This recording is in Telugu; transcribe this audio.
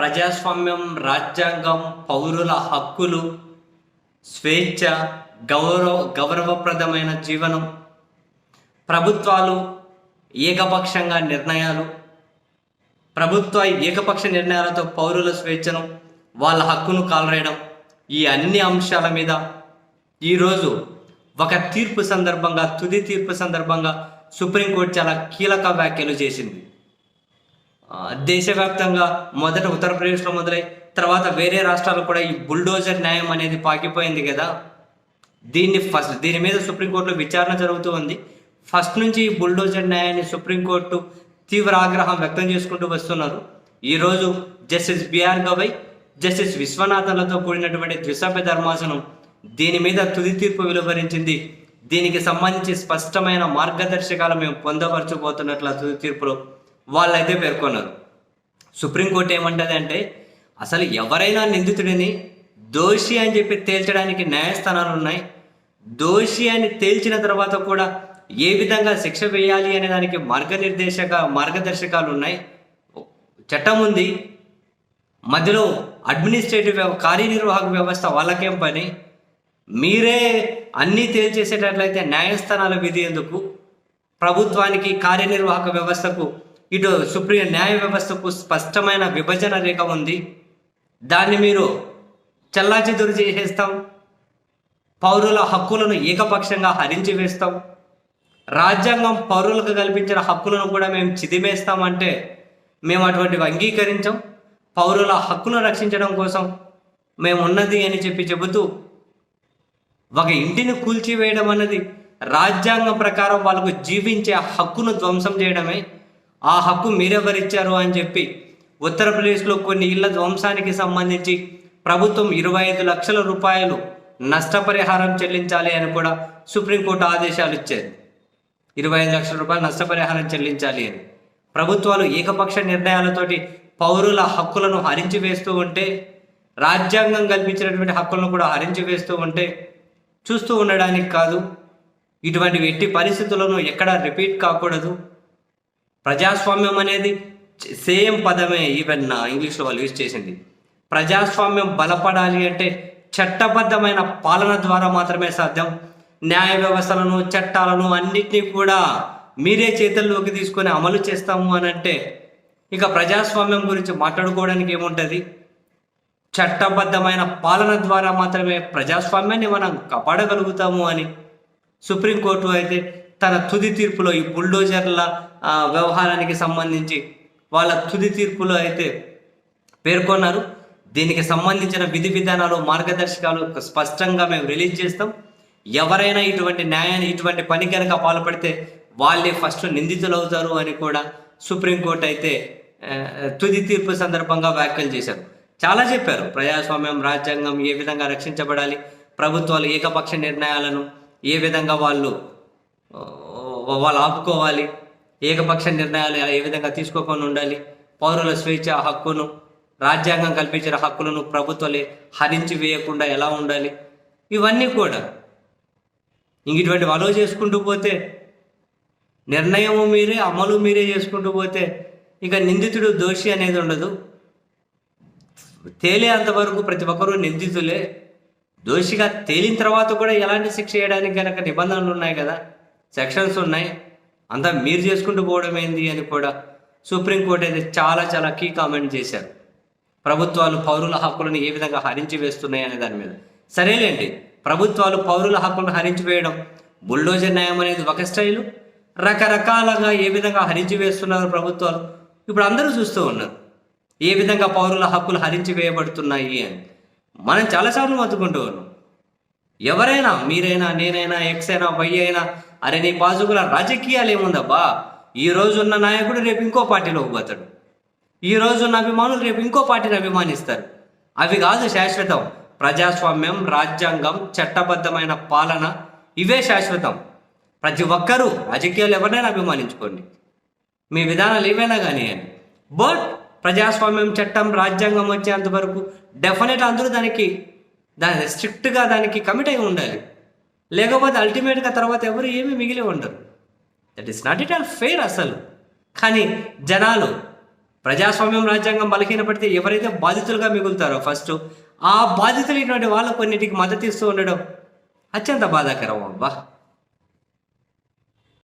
ప్రజాస్వామ్యం రాజ్యాంగం పౌరుల హక్కులు స్వేచ్ఛ గౌరవ గౌరవప్రదమైన జీవనం ప్రభుత్వాలు ఏకపక్షంగా నిర్ణయాలు ప్రభుత్వ ఏకపక్ష నిర్ణయాలతో పౌరుల స్వేచ్ఛను వాళ్ళ హక్కును కాలరేయడం ఈ అన్ని అంశాల మీద ఈరోజు ఒక తీర్పు సందర్భంగా తుది తీర్పు సందర్భంగా సుప్రీంకోర్టు చాలా కీలక వ్యాఖ్యలు చేసింది. దేశవ్యాప్తంగా మొదట ఉత్తరప్రదేశ్లో మొదలై తర్వాత వేరే రాష్ట్రాలు కూడా ఈ బుల్డోజర్ న్యాయం అనేది పాకిపోయింది కదా. దీన్ని ఫస్ట్ దీని మీద సుప్రీంకోర్టులో విచారణ జరుగుతూ ఉంది. ఫస్ట్ నుంచి ఈ బుల్డోజర్ న్యాయాన్ని సుప్రీంకోర్టు తీవ్ర ఆగ్రహం వ్యక్తం చేసుకుంటూ వస్తున్నారు. ఈరోజు justice B R Gavai justice విశ్వనాథన్లతో కూడినటువంటి ద్విసభ్య ధర్మాసనం దీని మీద తుది తీర్పు వెలువరించింది. దీనికి సంబంధించి స్పష్టమైన మార్గదర్శకాలు మేము పొందపరచబోతున్నట్లు తుది తీర్పులో వాళ్ళైతే పేర్కొన్నారు. సుప్రీంకోర్టు ఏమంటుంది అంటే అసలు ఎవరైనా నిందితుడిని దోషి అని చెప్పి తేల్చడానికి న్యాయస్థానాలు ఉన్నాయి. దోషి అని తేల్చిన తర్వాత కూడా ఏ విధంగా శిక్ష వేయాలి అనే దానికి మార్గనిర్దేశక మార్గదర్శకాలు ఉన్నాయి. చట్టం ఉంది. మధ్యలో అడ్మినిస్ట్రేటివ్ వ్యవ కార్యనిర్వాహక వ్యవస్థ వాళ్ళకేం పని? మీరే అన్నీ తేల్చేసేటట్లయితే న్యాయస్థానాల విధి ఎందుకు? ప్రభుత్వానికి కార్యనిర్వాహక వ్యవస్థకు ఇటు సుప్రీం న్యాయ వ్యవస్థకు స్పష్టమైన విభజన రేఖ ఉంది. దాన్ని మీరు చల్లాచెదురు చేసేస్తాం. పౌరుల హక్కులను ఏకపక్షంగా హరించి వేస్తాం. రాజ్యాంగం పౌరులకు కల్పించిన హక్కులను కూడా మేము చిదిమేస్తామంటే మేము అటువంటివి అంగీకరించాం. పౌరుల హక్కును రక్షించడం కోసం మేము ఉన్నది అని చెప్పి చెబుతూ ఒక ఇంటిని కూల్చివేయడం అన్నది రాజ్యాంగం ప్రకారం వాళ్ళకు జీవించే హక్కును ధ్వంసం చేయడమే. ఆ హక్కు మీరెవరిచ్చారు అని చెప్పి ఉత్తరప్రదేశ్లో కొన్ని ఇళ్ళ ధ్వంసానికి సంబంధించి ప్రభుత్వం ఇరవై ఐదు లక్షల రూపాయలు నష్టపరిహారం చెల్లించాలి అని కూడా సుప్రీంకోర్టు ఆదేశాలు ఇచ్చేది. ఇరవై ఐదు లక్షల రూపాయలు నష్టపరిహారం చెల్లించాలి అని. ప్రభుత్వాలు ఏకపక్ష నిర్ణయాలతోటి పౌరుల హక్కులను హరించి వేస్తూ ఉంటే రాజ్యాంగం కల్పించినటువంటి హక్కులను కూడా హరించి వేస్తూ ఉంటే చూస్తూ ఉండడానికి కాదు. ఇటువంటి ఎట్టి పరిస్థితులను ఎక్కడా రిపీట్ కాకూడదు. ప్రజాస్వామ్యం అనేది సేమ్ పదమే ఈవెన్ నా ఇంగ్లీష్లో వాళ్ళు యూజ్ చేసింది. ప్రజాస్వామ్యం బలపడాలి అంటే చట్టబద్ధమైన పాలన ద్వారా మాత్రమే సాధ్యం. న్యాయ వ్యవస్థలను చట్టాలను అన్నిటినీ కూడా మీరే చేతుల్లోకి తీసుకొని అమలు చేస్తాము అని అంటే ఇక ప్రజాస్వామ్యం గురించి మాట్లాడుకోవడానికి ఏముంటుంది? చట్టబద్ధమైన పాలన ద్వారా మాత్రమే ప్రజాస్వామ్యాన్ని మనం కాపాడగలుగుతాము అని సుప్రీంకోర్టు అయితే తన తుది తీర్పులో ఈ బుల్డోజర్ల వ్యవహారానికి సంబంధించి వాళ్ళ తుది తీర్పులో అయితే పేర్కొన్నారు. దీనికి సంబంధించిన విధి విధానాలు మార్గదర్శకాలు స్పష్టంగా మేము రిలీజ్ చేస్తాం. ఎవరైనా ఇటువంటి న్యాయాన్ని ఇటువంటి పని కనుక పాల్పడితే వాళ్ళే ఫస్ట్ నిందితులు అవుతారు అని కూడా సుప్రీంకోర్టు అయితే తుది తీర్పు సందర్భంగా వ్యాఖ్యలు చేశారు. చాలా చెప్పారు. ప్రజాస్వామ్యం రాజ్యాంగం ఏ విధంగా రక్షించబడాలి ప్రభుత్వాలు ఏకపక్ష నిర్ణయాలను ఏ విధంగా వాళ్ళు వాళ్ళు ఆపుకోవాలి. ఏకపక్ష నిర్ణయాలు ఏ విధంగా తీసుకోకుండా ఉండాలి? పౌరుల స్వేచ్ఛ హక్కును రాజ్యాంగం కల్పించిన హక్కులను ప్రభుత్వాలు హరించి వేయకుండా ఎలా ఉండాలి? ఇవన్నీ కూడా ఇంక ఇటువంటి అలో చేసుకుంటూ పోతే నిర్ణయము మీరే అమలు మీరే చేసుకుంటూ పోతే ఇక నిందితుడు దోషి అనేది ఉండదు. తేలే అంతవరకు ప్రతి ఒక్కరూ నిందితులే. దోషిగా తేలిన తర్వాత కూడా ఎలాంటి శిక్ష చేయడానికి కనుక నిబంధనలు ఉన్నాయి కదా? సెక్షన్స్ ఉన్నాయి. అంతా మీరు చేసుకుంటూ పోవడం ఏంది అని కూడా సుప్రీంకోర్టు అయితే చాలా చాలా కీ కామెంట్ చేశారు. ప్రభుత్వాలు పౌరుల హక్కులను ఏ విధంగా హరించి వేస్తున్నాయి అనే దాని మీద. సరేలేండి ప్రభుత్వాలు పౌరుల హక్కులను హరించి వేయడం బుల్డోజర్ న్యాయం అనేది ఒక స్టైలు. రకరకాలుగా ఏ విధంగా హరించి వేస్తున్నారు ప్రభుత్వాలు? ఇప్పుడు అందరూ చూస్తూ ఉన్నారు. ఏ విధంగా పౌరుల హక్కులు హరించి వేయబడుతున్నాయి అని. మనం చాలాసార్లు మత్తుకుంటూ ఉన్నాం. ఎవరైనా మీరైనా నేనైనా ఎక్స్ అయినా వై అయినా అరే నీ బాజుకుల రాజకీయాలు ఏముందబ్బా ఈ రోజున్న నాయకుడు రేపు ఇంకో పార్టీలోకి పోతాడు. ఈ రోజున్న అభిమానులు రేపు ఇంకో పార్టీని అభిమానిస్తారు. అవి కాదు శాశ్వతం. ప్రజాస్వామ్యం రాజ్యాంగం చట్టబద్ధమైన పాలన ఇవే శాశ్వతం. ప్రతి ఒక్కరూ రాజకీయాలు ఎవరినైనా అభిమానించుకోండి. మీ విధానాలు ఏవైనా కానీ బట్ ప్రజాస్వామ్యం చట్టం రాజ్యాంగం వచ్చేంత వరకు డెఫినెట్ అందరూ దానికి దాని స్ట్రిక్ట్గా దానికి కమిట్ అయి ఉండాలి. లేకపోతే అల్టిమేట్గా తర్వాత ఎవరు ఏమీ మిగిలి ఉండరు. That is not it all fair అసలు. కానీ జనాలు ప్రజాస్వామ్యం రాజ్యాంగం బలహీనపడితే ఎవరైతే బాధితులుగా మిగులుతారో ఫస్ట్ ఆ బాధితులైనటువంటి వాళ్ళు కొన్నిటికి మద్దతు ఇస్తూ ఉండడం అత్యంత బాధాకరం అబ్బా.